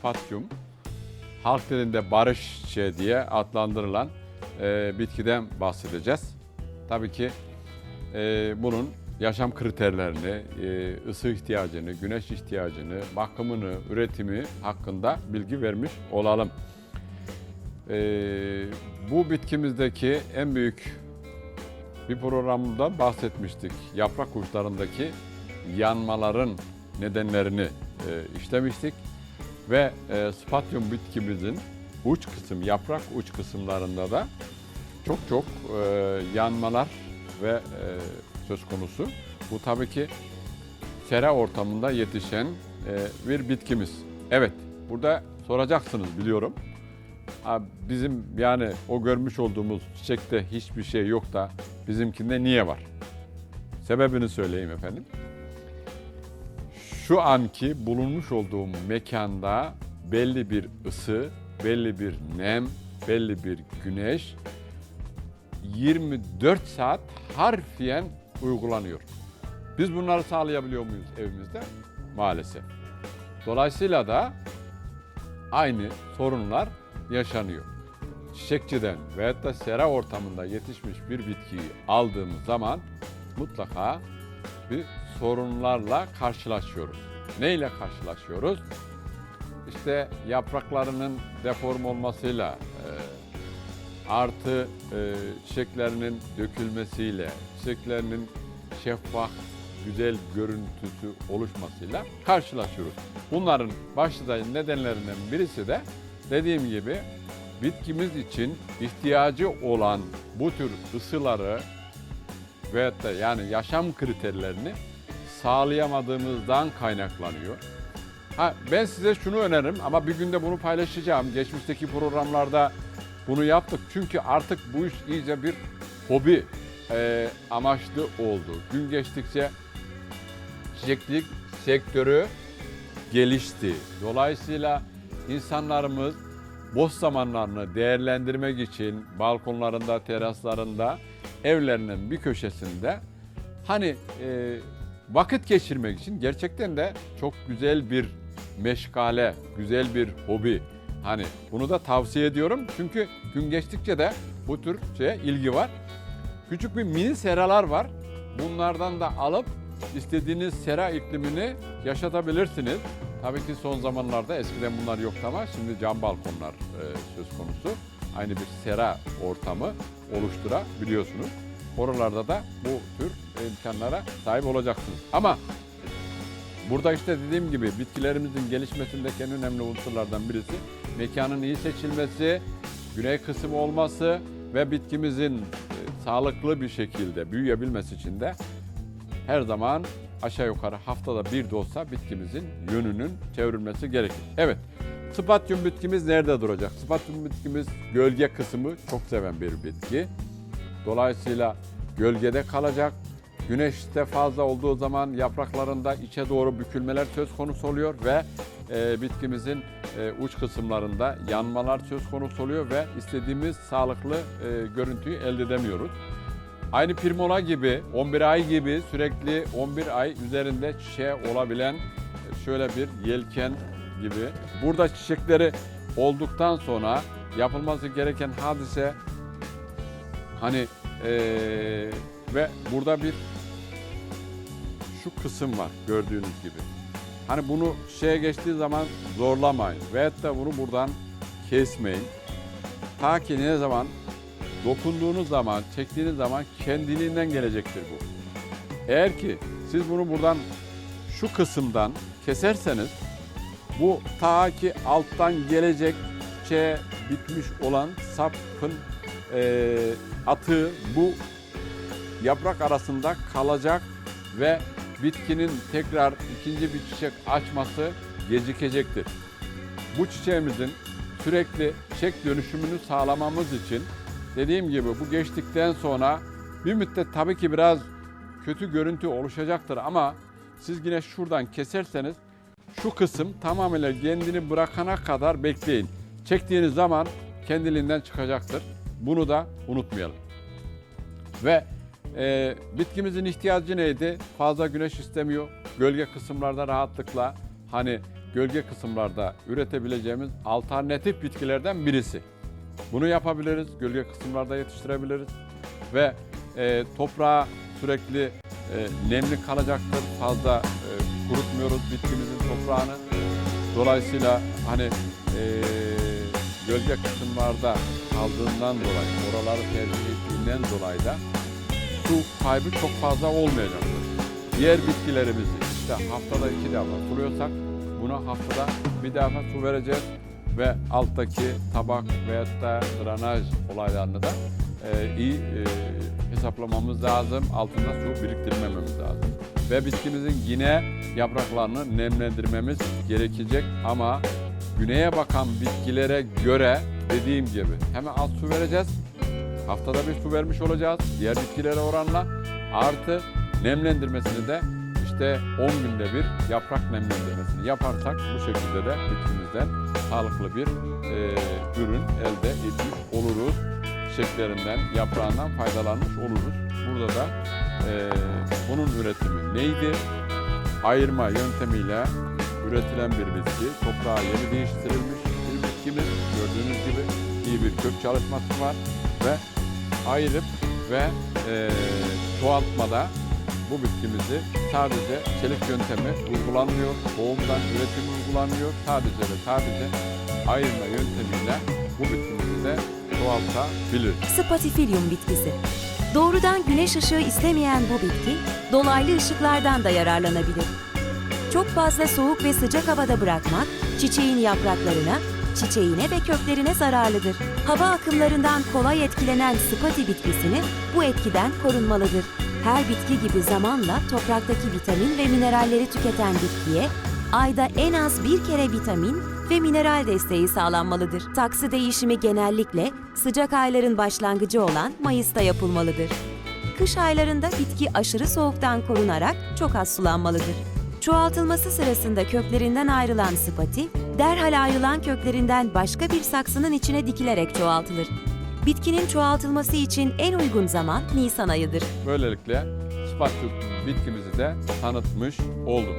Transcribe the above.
spatyum, halk dilinde barış çiçeği diye adlandırılan e, bitkiden bahsedeceğiz. Tabii ki e, bunun yaşam kriterlerini, e, ısı ihtiyacını, güneş ihtiyacını, bakımını, üretimi hakkında bilgi vermiş olalım. E, bu bitkimizdeki en büyük bir programda bahsetmiştik. Yaprak uçlarındaki yanmaların nedenlerini e, işlemiştik ve e, spatyum bitkimizin uç kısım, yaprak uç kısımlarında da çok çok e, yanmalar ve e, söz konusu. Bu tabii ki sera ortamında yetişen e, bir bitkimiz. Evet, burada soracaksınız biliyorum. Ha, bizim yani o görmüş olduğumuz çiçekte hiçbir şey yok da bizimkinde niye var? Sebebini söyleyeyim efendim. Şu anki bulunmuş olduğum mekanda belli bir ısı, belli bir nem, belli bir güneş 24 saat harfiyen uygulanıyor. Biz bunları sağlayabiliyor muyuz evimizde? Maalesef. Dolayısıyla da aynı sorunlar yaşanıyor. Çiçekçiden veyahut da sera ortamında yetişmiş bir bitkiyi aldığımız zaman mutlaka bir sorunlarla karşılaşıyoruz. Neyle karşılaşıyoruz? İşte yapraklarının deform olmasıyla, e, artı e, çiçeklerinin dökülmesiyle, çiçeklerinin şeffaf, güzel görüntüsü oluşmasıyla karşılaşıyoruz. Bunların başlıca nedenlerinden birisi de dediğim gibi bitkimiz için ihtiyacı olan bu tür ısıları veyahut da yani yaşam kriterlerini sağlayamadığımızdan kaynaklanıyor. Ha, ben size şunu öneririm ama bir günde bunu paylaşacağım. Geçmişteki programlarda bunu yaptık. Çünkü artık bu iş iyice bir hobi e, amaçlı oldu. Gün geçtikçe çiçekçilik sektörü gelişti. Dolayısıyla insanlarımız boş zamanlarını değerlendirmek için balkonlarında, teraslarında, evlerinin bir köşesinde hani e, vakit geçirmek için gerçekten de çok güzel bir meşgale, güzel bir hobi. Hani bunu da tavsiye ediyorum çünkü gün geçtikçe de bu tür şeye ilgi var. Küçük bir mini seralar var. Bunlardan da alıp istediğiniz sera iklimini yaşatabilirsiniz. Tabii ki son zamanlarda eskiden bunlar yoktu ama şimdi cam balkonlar e, söz konusu. Aynı bir sera ortamı oluşturabiliyorsunuz. Oralarda da bu tür imkanlara sahip olacaksınız. Ama burada işte dediğim gibi bitkilerimizin gelişmesindeki en önemli unsurlardan birisi mekanın iyi seçilmesi, güney kısmı olması ve bitkimizin e, sağlıklı bir şekilde büyüyebilmesi için de her zaman aşağı yukarı haftada bir de olsa bitkimizin yönünün çevrilmesi gerekir. Evet, spatyum bitkimiz nerede duracak? Spatyum bitkimiz gölge kısmı çok seven bir bitki. Dolayısıyla gölgede kalacak. Güneşte fazla olduğu zaman yapraklarında içe doğru bükülmeler söz konusu oluyor ve e, bitkimizin e, uç kısımlarında yanmalar söz konusu oluyor ve istediğimiz sağlıklı e, görüntüyü elde edemiyoruz. Aynı pirmola gibi 11 ay gibi sürekli 11 ay üzerinde çiçeği olabilen e, şöyle bir yelken gibi. Burada çiçekleri olduktan sonra yapılması gereken hadise hani eee, ve burada bir şu kısım var gördüğünüz gibi. Hani bunu şeye geçtiği zaman zorlamayın veyahut da bunu buradan kesmeyin. Ta ki ne zaman dokunduğunuz zaman, çektiğiniz zaman kendiliğinden gelecektir bu. Eğer ki siz bunu buradan şu kısımdan keserseniz bu ta ki alttan gelecek bitmiş olan sapın eee atığı bu yaprak arasında kalacak ve bitkinin tekrar ikinci bir çiçek açması gecikecektir. Bu çiçeğimizin sürekli çiçek dönüşümünü sağlamamız için dediğim gibi bu geçtikten sonra bir müddet tabii ki biraz kötü görüntü oluşacaktır ama siz yine şuradan keserseniz şu kısım tamamıyla kendini bırakana kadar bekleyin. Çektiğiniz zaman kendiliğinden çıkacaktır. Bunu da unutmayalım. Ve e, bitkimizin ihtiyacı neydi? Fazla güneş istemiyor. Gölge kısımlarda rahatlıkla hani gölge kısımlarda üretebileceğimiz alternatif bitkilerden birisi. Bunu yapabiliriz, gölge kısımlarda yetiştirebiliriz ve e, toprağa sürekli e, nemli kalacaktır. Fazla e, kurutmuyoruz bitkimizin toprağını. Dolayısıyla hani e, gölge kısımlarda kaldığından dolayı, oraları tercih ettiğinden dolayı da su kaybı çok fazla olmayacaktır. Diğer bitkilerimizi işte haftada iki defa suluyorsak buna haftada bir defa su vereceğiz ve alttaki tabak veyahut da drenaj olaylarını da e, iyi e, hesaplamamız lazım. Altında su biriktirmememiz lazım. Ve bitkimizin yine yapraklarını nemlendirmemiz gerekecek ama güneye bakan bitkilere göre dediğim gibi hemen az su vereceğiz. Haftada bir su vermiş olacağız diğer bitkilere oranla. Artı nemlendirmesini de işte 10 günde bir yaprak nemlendirmesini yaparsak bu şekilde de bitkimizden sağlıklı bir e, ürün elde etmiş oluruz. Çiçeklerinden, yaprağından faydalanmış oluruz. Burada da e, bunun üretimi neydi? Ayırma yöntemiyle üretilen bir bitki. Toprağa yeni değiştirilmiş bir bitkimiz. Gördüğünüz gibi iyi bir kök çalışması var ve ayırıp ve e, çoğaltmada bu bitkimizi sadece çelik yöntemi uygulanmıyor, tohumdan üretim uygulanıyor. Sadece ve sadece ayırma yöntemiyle bu bitkimizi de çoğaltabilir. Spatifilium bitkisi. Doğrudan güneş ışığı istemeyen bu bitki, dolaylı ışıklardan da yararlanabilir. Çok fazla soğuk ve sıcak havada bırakmak, çiçeğin yapraklarına, çiçeğine ve köklerine zararlıdır. Hava akımlarından kolay etkilenen spati bitkisini bu etkiden korunmalıdır. Her bitki gibi zamanla topraktaki vitamin ve mineralleri tüketen bitkiye ayda en az bir kere vitamin ve mineral desteği sağlanmalıdır. Saksı değişimi genellikle sıcak ayların başlangıcı olan Mayıs'ta yapılmalıdır. Kış aylarında bitki aşırı soğuktan korunarak çok az sulanmalıdır. Çoğaltılması sırasında köklerinden ayrılan spati, derhal ayrılan köklerinden başka bir saksının içine dikilerek çoğaltılır. Bitkinin çoğaltılması için en uygun zaman Nisan ayıdır. Böylelikle spatyum bitkimizi de tanıtmış olduk.